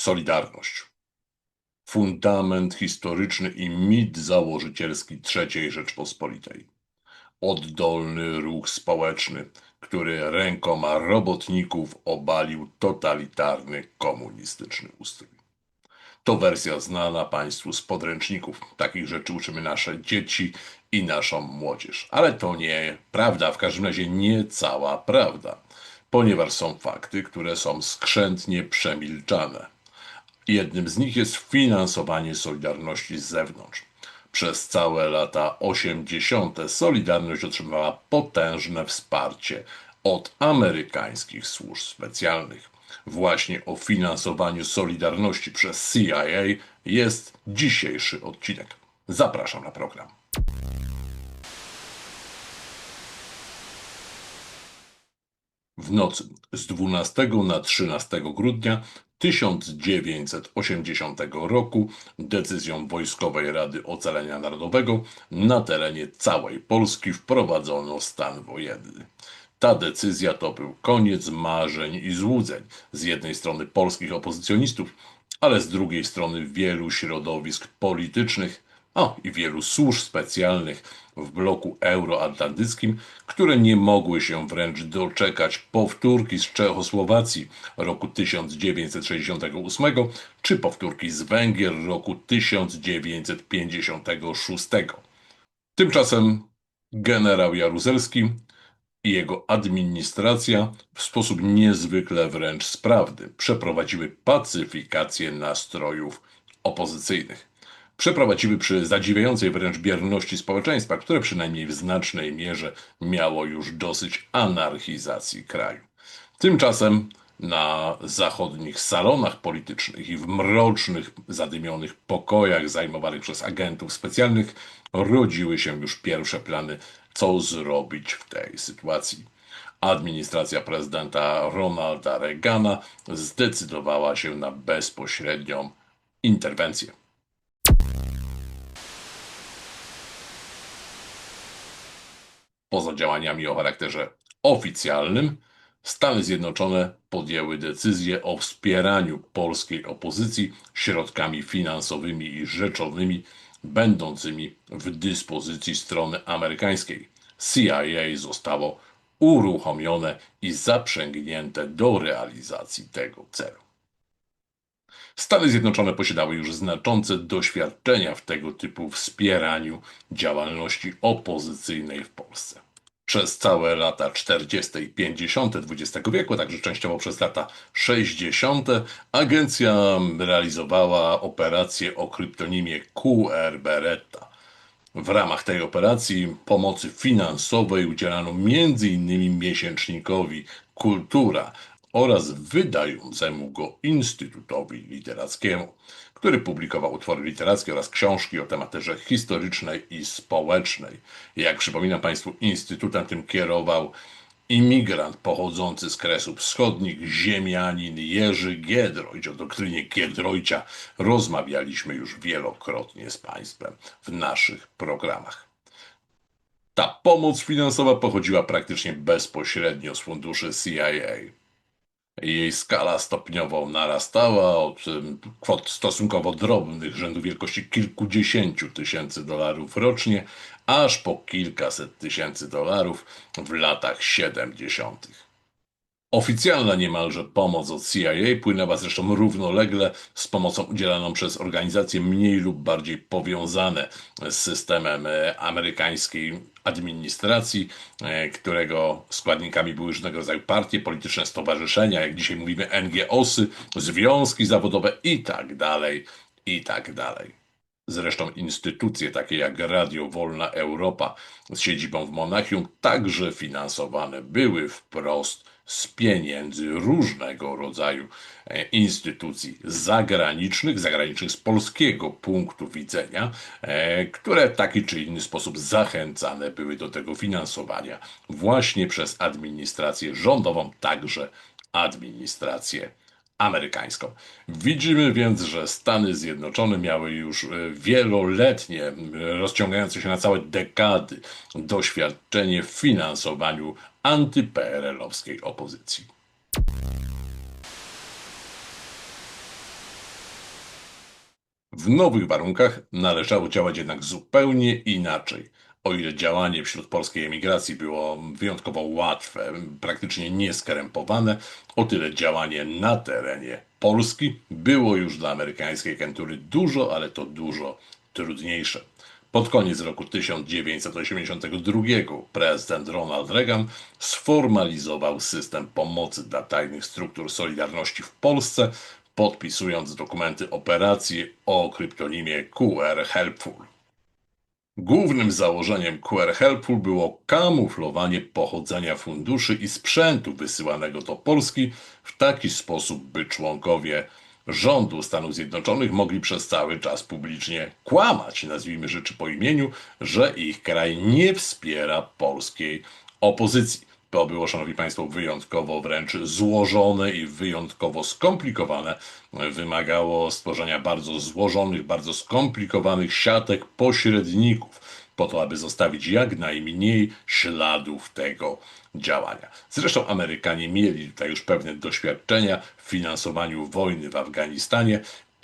Solidarność. Fundament historyczny i mit założycielski III Rzeczpospolitej. Oddolny ruch społeczny, który rękoma robotników obalił totalitarny komunistyczny ustrój. To wersja znana Państwu z podręczników. Takich rzeczy uczymy nasze dzieci i naszą młodzież. Ale to nie prawda, w każdym razie nie cała prawda, ponieważ są fakty, które są skrzętnie przemilczane. Jednym z nich jest finansowanie Solidarności z zewnątrz. Przez całe lata 80. Solidarność otrzymała potężne wsparcie od amerykańskich służb specjalnych. Właśnie o finansowaniu Solidarności przez CIA jest dzisiejszy odcinek. Zapraszam na program. W nocy z 12 na 13 grudnia 1980 roku decyzją Wojskowej Rady Ocalenia Narodowego na terenie całej Polski wprowadzono stan wojenny. Ta decyzja to był koniec marzeń i złudzeń z jednej strony polskich opozycjonistów, ale z drugiej strony wielu środowisk politycznych, o i wielu służb specjalnych w bloku euroatlantyckim, które nie mogły się wręcz doczekać powtórki z Czechosłowacji roku 1968 czy powtórki z Węgier roku 1956. Tymczasem generał Jaruzelski i jego administracja w sposób niezwykle wręcz sprawny przeprowadziły pacyfikację nastrojów opozycyjnych. Przeprowadziły przy zadziwiającej wręcz bierności społeczeństwa, które przynajmniej w znacznej mierze miało już dosyć anarchizacji kraju. Tymczasem na zachodnich salonach politycznych i w mrocznych, zadymionych pokojach zajmowanych przez agentów specjalnych rodziły się już pierwsze plany, co zrobić w tej sytuacji. Administracja prezydenta Ronalda Reagana zdecydowała się na bezpośrednią interwencję. Poza działaniami o charakterze oficjalnym, Stany Zjednoczone podjęły decyzję o wspieraniu polskiej opozycji środkami finansowymi i rzeczowymi będącymi w dyspozycji strony amerykańskiej. CIA zostało uruchomione i zaprzęgnięte do realizacji tego celu. Stany Zjednoczone posiadały już znaczące doświadczenia w tego typu wspieraniu działalności opozycyjnej w Polsce. Przez całe lata 40. i 50. XX wieku, także częściowo przez lata 60., agencja realizowała operację o kryptonimie QR Beretta. W ramach tej operacji pomocy finansowej udzielano m.in. miesięcznikowi Kultura, oraz wydającemu go Instytutowi Literackiemu, który publikował utwory literackie oraz książki o tematyce historycznej i społecznej. Jak przypominam Państwu, Instytutem tym kierował imigrant pochodzący z Kresów Wschodnich, ziemianin Jerzy Giedroyć. O doktrynie Giedroycia rozmawialiśmy już wielokrotnie z Państwem w naszych programach. Ta pomoc finansowa pochodziła praktycznie bezpośrednio z funduszy CIA. Jej skala stopniowo narastała od kwot stosunkowo drobnych, rzędu wielkości kilkudziesięciu tysięcy dolarów rocznie, aż po kilkaset tysięcy dolarów w latach 70. Oficjalna niemalże pomoc od CIA płynęła zresztą równolegle z pomocą udzielaną przez organizacje mniej lub bardziej powiązane z systemem e, amerykańskiej administracji, e, którego składnikami były różnego rodzaju partie polityczne, stowarzyszenia, jak dzisiaj mówimy NGOsy, związki zawodowe i tak dalej, i tak dalej. Zresztą instytucje takie jak Radio Wolna Europa z siedzibą w Monachium także finansowane były wprost z pieniędzy różnego rodzaju e, instytucji zagranicznych, zagranicznych z polskiego punktu widzenia, e, które w taki czy inny sposób zachęcane były do tego finansowania właśnie przez administrację rządową, także administrację amerykańską. Widzimy więc, że Stany Zjednoczone miały już e, wieloletnie, rozciągające się na całe dekady doświadczenie w finansowaniu antyPRL-owskiej opozycji. W nowych warunkach należało działać jednak zupełnie inaczej. O ile działanie wśród polskiej emigracji było wyjątkowo łatwe, praktycznie nieskrępowane, o tyle działanie na terenie Polski było już dla amerykańskiej agentury dużo, ale to dużo trudniejsze. Pod koniec roku 1982 prezydent Ronald Reagan sformalizował system pomocy dla tajnych struktur Solidarności w Polsce, podpisując dokumenty operacji o kryptonimie QR Helpful. Głównym założeniem QR Helpful było kamuflowanie pochodzenia funduszy i sprzętu wysyłanego do Polski w taki sposób, by członkowie rządu Stanów Zjednoczonych mogli przez cały czas publicznie kłamać, nazwijmy rzeczy po imieniu, że ich kraj nie wspiera polskiej opozycji. To było, Szanowni Państwo, wyjątkowo wręcz złożone i wyjątkowo skomplikowane. Wymagało stworzenia bardzo złożonych, bardzo skomplikowanych siatek pośredników, po to, aby zostawić jak najmniej śladów tego działania. Zresztą Amerykanie mieli tutaj już pewne doświadczenia w finansowaniu wojny w Afganistanie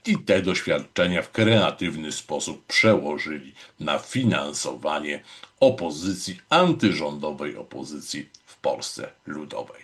i te doświadczenia w kreatywny sposób przełożyli na finansowanie opozycji, antyrządowej opozycji w Polsce Ludowej.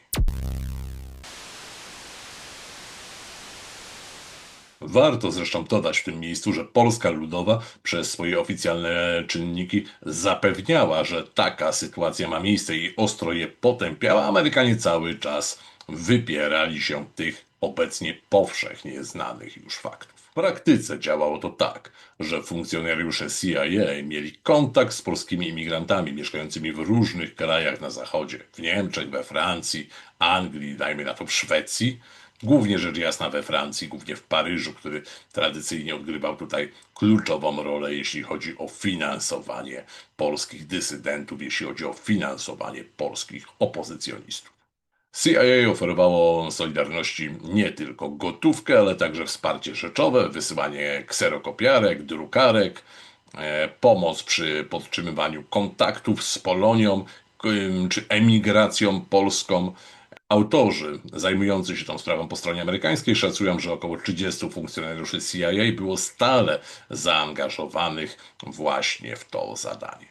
Warto zresztą dodać w tym miejscu, że Polska Ludowa przez swoje oficjalne czynniki zapewniała, że taka sytuacja ma miejsce i ostro je potępiała. Amerykanie cały czas wypierali się tych obecnie powszechnie znanych już faktów. W praktyce działało to tak, że funkcjonariusze CIA mieli kontakt z polskimi imigrantami mieszkającymi w różnych krajach na zachodzie, w Niemczech, we Francji, Anglii, dajmy na to w Szwecji, głównie rzecz jasna we Francji, głównie w Paryżu, który tradycyjnie odgrywał tutaj kluczową rolę, jeśli chodzi o finansowanie polskich dysydentów, jeśli chodzi o finansowanie polskich opozycjonistów. CIA oferowało Solidarności nie tylko gotówkę, ale także wsparcie rzeczowe, wysyłanie kserokopiarek, drukarek, e, pomoc przy podtrzymywaniu kontaktów z Polonią czy emigracją polską. Autorzy zajmujący się tą sprawą po stronie amerykańskiej szacują, że około 30 funkcjonariuszy CIA było stale zaangażowanych właśnie w to zadanie.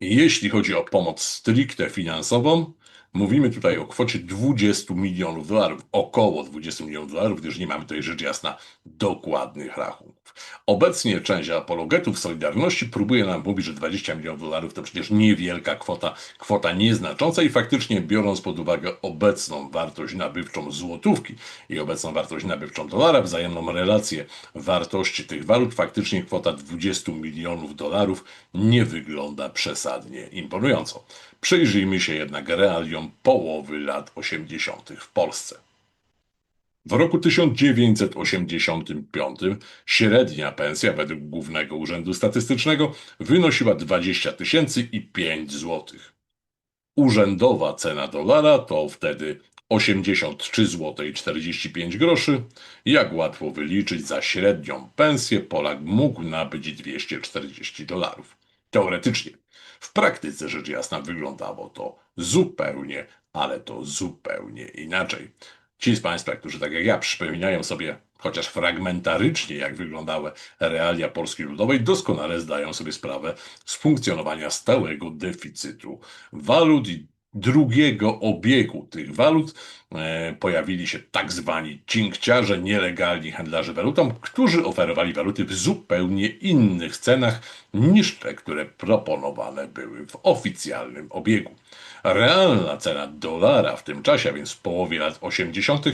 Jeśli chodzi o pomoc stricte finansową, mówimy tutaj o kwocie 20 milionów dolarów, około 20 milionów dolarów, gdyż nie mamy tutaj rzecz jasna dokładnych rachunków. Obecnie część apologetów Solidarności próbuje nam mówić, że 20 milionów dolarów to przecież niewielka kwota, kwota nieznacząca i faktycznie biorąc pod uwagę obecną wartość nabywczą złotówki i obecną wartość nabywczą dolara, wzajemną relację wartości tych walut, faktycznie kwota 20 milionów dolarów nie wygląda przesadnie imponująco. Przyjrzyjmy się jednak realiom połowy lat 80. w Polsce. W roku 1985 średnia pensja według Głównego Urzędu Statystycznego wynosiła 20 tysięcy i 5 złotych. Urzędowa cena dolara to wtedy 83 zł i 45 groszy. Jak łatwo wyliczyć, za średnią pensję Polak mógł nabyć 240 dolarów. Teoretycznie. W praktyce rzecz jasna wyglądało to zupełnie, ale to zupełnie inaczej. Ci z Państwa, którzy tak jak ja przypominają sobie chociaż fragmentarycznie, jak wyglądały realia Polski Ludowej, doskonale zdają sobie sprawę z funkcjonowania stałego deficytu walut i drugiego obiegu tych walut e, pojawili się tak zwani cinkciarze, nielegalni handlarze walutą, którzy oferowali waluty w zupełnie innych cenach niż te, które proponowane były w oficjalnym obiegu. Realna cena dolara w tym czasie, a więc w połowie lat 80.,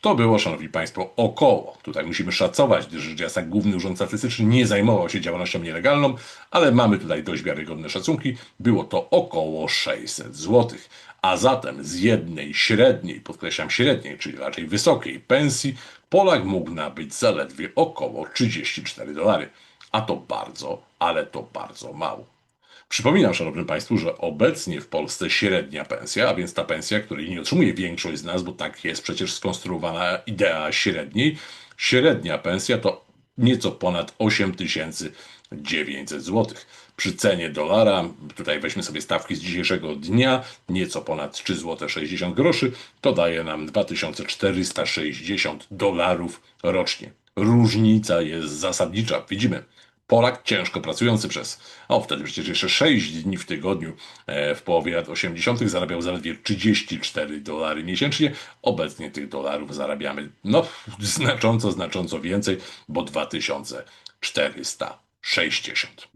to było, Szanowni Państwo, około. Tutaj musimy szacować, gdyż rzecz jasna Główny Urząd Statystyczny nie zajmował się działalnością nielegalną, ale mamy tutaj dość wiarygodne szacunki. Było to około 600 zł. A zatem z jednej średniej, podkreślam średniej, czyli raczej wysokiej pensji, Polak mógł nabyć zaledwie około 34 dolary. A to bardzo, ale to bardzo mało. Przypominam, Szanownym Państwu, że obecnie w Polsce średnia pensja, a więc ta pensja, której nie otrzymuje większość z nas, bo tak jest przecież skonstruowana idea średniej, średnia pensja to nieco ponad 8900 zł. Przy cenie dolara, tutaj weźmy sobie stawki z dzisiejszego dnia, nieco ponad 3 zł 60 groszy, to daje nam 2460 dolarów rocznie. różnica jest zasadnicza. Widzimy, Polak ciężko pracujący przez, o wtedy przecież jeszcze 6 dni w tygodniu, e, w połowie lat 80. zarabiał zaledwie 34 dolary miesięcznie. Obecnie tych dolarów zarabiamy, no, znacząco, znacząco więcej, bo 2460.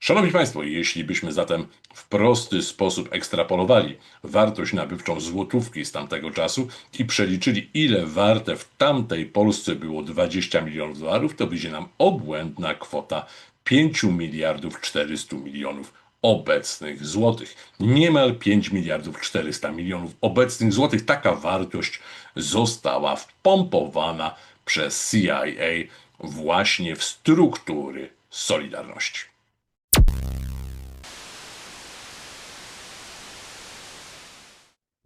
Szanowni Państwo, jeśli byśmy zatem w prosty sposób ekstrapolowali wartość nabywczą złotówki z tamtego czasu i przeliczyli, ile warte w tamtej Polsce było 20 milionów dolarów, to wyjdzie nam obłędna kwota 5 miliardów 400 milionów obecnych złotych. Niemal 5 miliardów 400 milionów obecnych złotych. Taka wartość została wpompowana przez CIA właśnie w struktury Solidarności.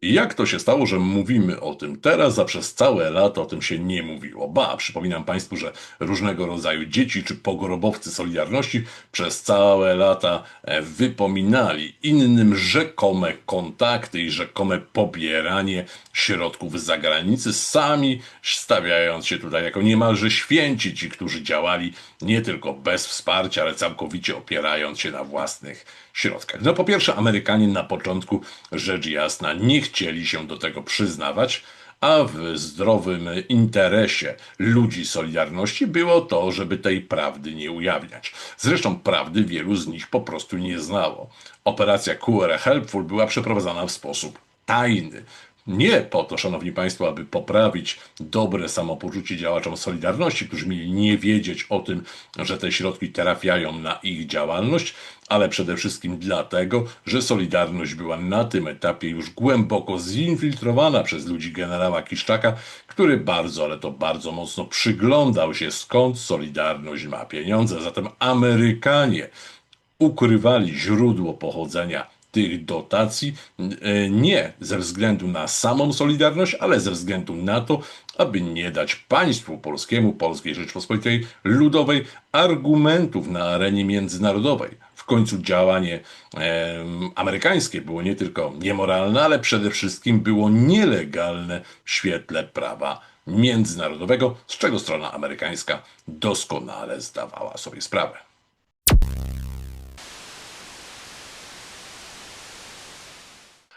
Jak to się stało, że mówimy o tym teraz, a przez całe lata o tym się nie mówiło? Ba, przypominam Państwu, że różnego rodzaju dzieci czy pogrobowcy Solidarności przez całe lata e, wypominali innym rzekome kontakty i rzekome pobieranie środków z zagranicy, sami stawiając się tutaj jako niemalże święci ci, którzy działali nie tylko bez wsparcia, ale całkowicie opierając się na własnych środkach. No po pierwsze, Amerykanie na początku, rzecz jasna, nie chcieli się do tego przyznawać, a w zdrowym interesie ludzi Solidarności było to, żeby tej prawdy nie ujawniać. Zresztą prawdy wielu z nich po prostu nie znało. Operacja QR Helpful była przeprowadzana w sposób tajny. Nie po to, szanowni państwo, aby poprawić dobre samopoczucie działaczom Solidarności, którzy mieli nie wiedzieć o tym, że te środki trafiają na ich działalność, ale przede wszystkim dlatego, że Solidarność była na tym etapie już głęboko zinfiltrowana przez ludzi generała Kiszczaka, który bardzo, ale to bardzo mocno przyglądał się skąd Solidarność ma pieniądze. Zatem Amerykanie ukrywali źródło pochodzenia tych dotacji e, nie ze względu na samą Solidarność, ale ze względu na to, aby nie dać państwu polskiemu, Polskiej Rzeczpospolitej Ludowej argumentów na arenie międzynarodowej. W końcu działanie e, amerykańskie było nie tylko niemoralne, ale przede wszystkim było nielegalne w świetle prawa międzynarodowego, z czego strona amerykańska doskonale zdawała sobie sprawę.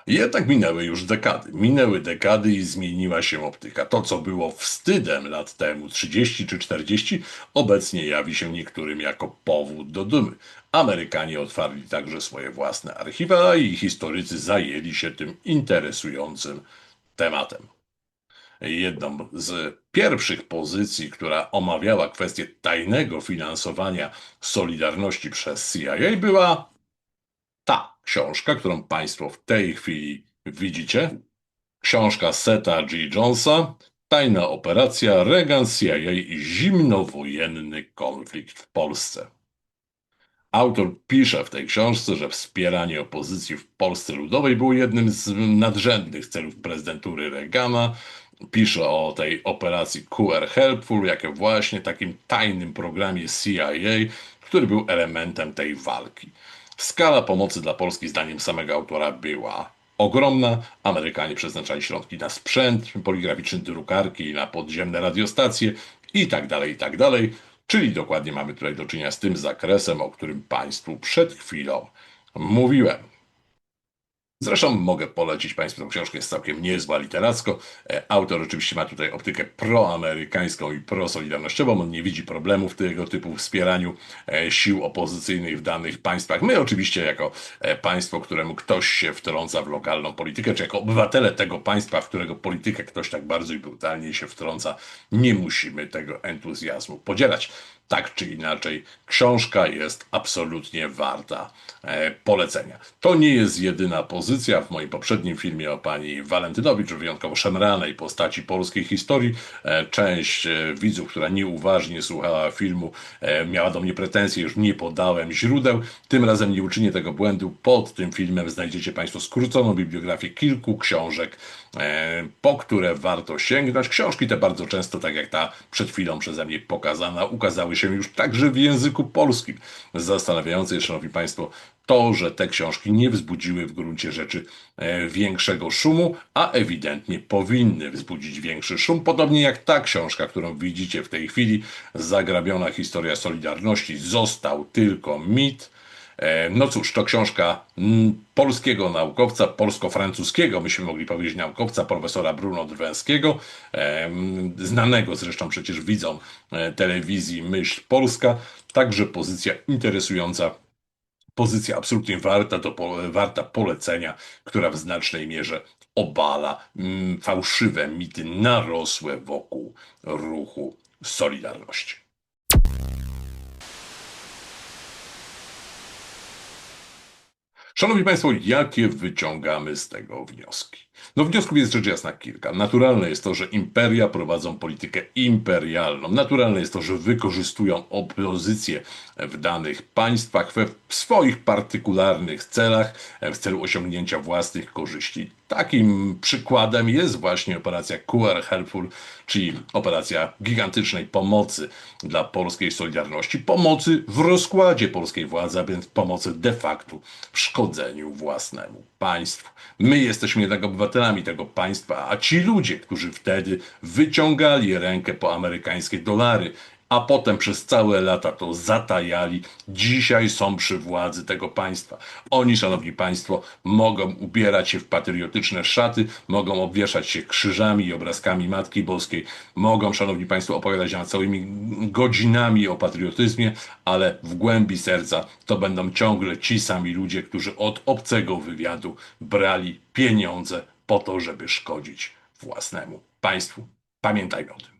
Jednak minęły już dekady. Minęły dekady i zmieniła się optyka. To, co było wstydem lat temu, 30 czy 40, obecnie jawi się niektórym jako powód do dumy. Amerykanie otwarli także swoje własne archiwa i historycy zajęli się tym interesującym tematem. Jedną z pierwszych pozycji, która omawiała kwestię tajnego finansowania Solidarności przez CIA, była ta książka, którą Państwo w tej chwili widzicie. Książka Seta G. Jonesa, Tajna operacja Reagan CIA i zimnowojenny konflikt w Polsce. Autor pisze w tej książce, że wspieranie opozycji w Polsce Ludowej było jednym z nadrzędnych celów prezydentury Reagana. Pisze o tej operacji QR Helpful, jako właśnie takim tajnym programie CIA, który był elementem tej walki. Skala pomocy dla Polski, zdaniem samego autora, była ogromna. Amerykanie przeznaczali środki na sprzęt poligraficzny, drukarki, na podziemne radiostacje i tak dalej, i tak. Czyli dokładnie mamy tutaj do czynienia z tym zakresem, o którym Państwu przed chwilą mówiłem. Zresztą mogę polecić Państwu tę książkę, jest całkiem niezła literacko. E, autor oczywiście ma tutaj optykę proamerykańską i prosolidarnościową. On nie widzi problemu w tego typu wspieraniu e, sił opozycyjnych w danych państwach. My oczywiście jako e, państwo, któremu ktoś się wtrąca w lokalną politykę, czy jako obywatele tego państwa, w którego politykę ktoś tak bardzo i brutalnie się wtrąca, nie musimy tego entuzjazmu podzielać tak czy inaczej, książka jest absolutnie warta e, polecenia. To nie jest jedyna pozycja. W moim poprzednim filmie o pani Walentynowicz, wyjątkowo szemranej postaci polskiej historii, e, część e, widzów, która nieuważnie słuchała filmu, miała do mnie pretensje, już nie podałem źródeł. Tym razem nie uczynię tego błędu. Pod tym filmem znajdziecie Państwo skróconą bibliografię kilku książek, po które warto sięgnąć. Książki te bardzo często, tak jak ta przed chwilą przeze mnie pokazana, ukazały się się już także w języku polskim. Zastanawiające jest, Szanowni Państwo, to, że te książki nie wzbudziły w gruncie rzeczy e, większego szumu, a ewidentnie powinny wzbudzić większy szum, podobnie jak ta książka, którą widzicie w tej chwili, Zagrabiona historia Solidarności, został tylko mit. E, No cóż, to książka mm, polskiego naukowca, polsko-francuskiego, myśmy mogli powiedzieć naukowca, profesora Bruno Drwęskiego, e, znanego zresztą przecież widzom e, telewizji Myśl Polska, także pozycja interesująca pozycja absolutnie warta, do, warta polecenia, która w znacznej mierze obala mm, fałszywe mity narosłe wokół ruchu Solidarności. Szanowni Państwo, jakie wyciągamy z tego wnioski? No wniosków jest rzecz jasna kilka. Naturalne jest to, że imperia prowadzą politykę imperialną. Naturalne jest to, że wykorzystują opozycję w danych państwach we swoich partykularnych celach, w celu osiągnięcia własnych korzyści. Takim przykładem jest właśnie operacja QR Helpful, czyli operacja gigantycznej pomocy dla polskiej Solidarności, pomocy w rozkładzie polskiej władzy, a więc pomocy de facto w szkodzeniu własnemu państwu. My jesteśmy jednak obywatelami tego państwa, a ci ludzie, którzy wtedy wyciągali rękę po amerykańskie dolary, a potem przez całe lata to zatajali, dzisiaj są przy władzy tego państwa. Oni, szanowni państwo, mogą ubierać się w patriotyczne szaty, mogą obwieszać się krzyżami i obrazkami Matki Boskiej, mogą, szanowni państwo, opowiadać nam całymi godzinami o patriotyzmie, ale w głębi serca to będą ciągle ci sami ludzie, którzy od obcego wywiadu brali pieniądze po to, żeby szkodzić własnemu państwu. Pamiętajmy o tym.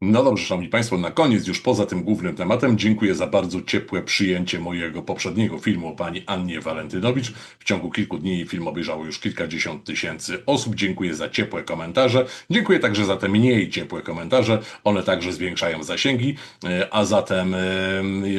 No dobrze, Szanowni Państwo, na koniec, już poza tym głównym tematem, dziękuję za bardzo ciepłe przyjęcie mojego poprzedniego filmu o pani Annie Walentynowicz. W ciągu kilku dni film obejrzało już kilkadziesiąt tysięcy osób. Dziękuję za ciepłe komentarze. Dziękuję także za te mniej ciepłe komentarze. One także zwiększają zasięgi, e, a zatem e,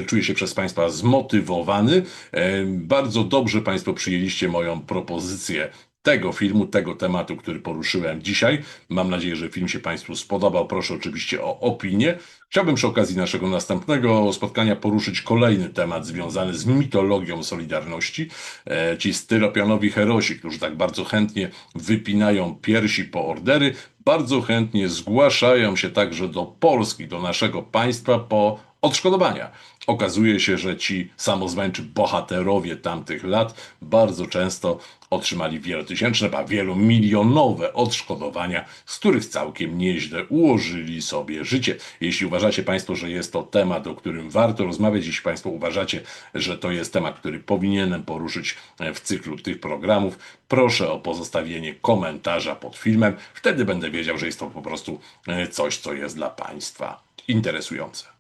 czuję się przez Państwa zmotywowany. E, Bardzo dobrze Państwo przyjęliście moją propozycję tego filmu, tego tematu, który poruszyłem dzisiaj. Mam nadzieję, że film się Państwu spodobał. Proszę oczywiście o opinię. Chciałbym przy okazji naszego następnego spotkania poruszyć kolejny temat związany z mitologią Solidarności. E, ci styropianowi herosi, którzy tak bardzo chętnie wypinają piersi po ordery, bardzo chętnie zgłaszają się także do Polski, do naszego państwa po odszkodowania. Okazuje się, że ci samozwańczy bohaterowie tamtych lat bardzo często otrzymali wielotysięczne, ba wielomilionowe odszkodowania, z których całkiem nieźle ułożyli sobie życie. Jeśli uważacie Państwo, że jest to temat, o którym warto rozmawiać, jeśli Państwo uważacie, że to jest temat, który powinienem poruszyć e, w cyklu tych programów, proszę o pozostawienie komentarza pod filmem. Wtedy będę wiedział, że jest to po prostu e, coś, co jest dla Państwa interesujące.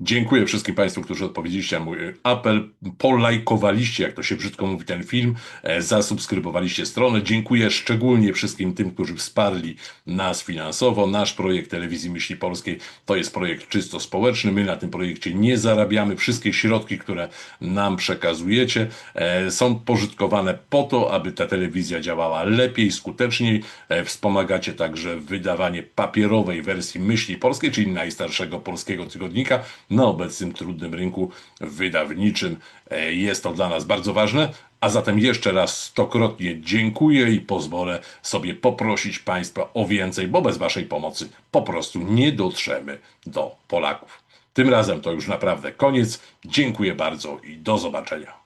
Dziękuję wszystkim Państwu, którzy odpowiedzieliście na mój apel, polajkowaliście, jak to się brzydko mówi, ten film, e, zasubskrybowaliście stronę. Dziękuję szczególnie wszystkim tym, którzy wsparli nas finansowo. Nasz projekt Telewizji Myśli Polskiej to jest projekt czysto społeczny. My na tym projekcie nie zarabiamy. Wszystkie środki, które nam przekazujecie, e, są pożytkowane po to, aby ta telewizja działała lepiej, skuteczniej. E, Wspomagacie także wydawanie papierowej wersji Myśli Polskiej, czyli najstarszego polskiego tygodnika na obecnym trudnym rynku wydawniczym. E, Jest to dla nas bardzo ważne. A zatem jeszcze raz stokrotnie dziękuję i pozwolę sobie poprosić Państwa o więcej, bo bez Waszej pomocy po prostu nie dotrzemy do Polaków. Tym razem to już naprawdę koniec. Dziękuję bardzo i do zobaczenia.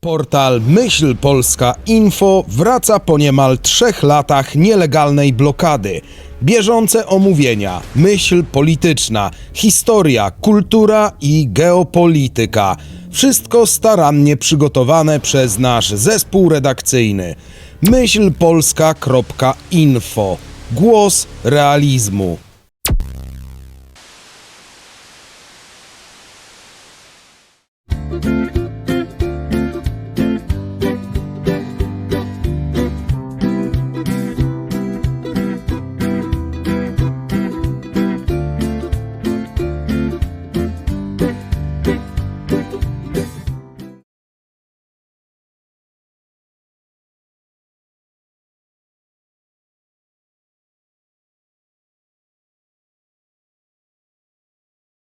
Portal Myśl Polska Info wraca po niemal trzech latach nielegalnej blokady. Bieżące omówienia, myśl polityczna, historia, kultura i geopolityka. Wszystko starannie przygotowane przez nasz zespół redakcyjny. myślpolska.info. Głos realizmu.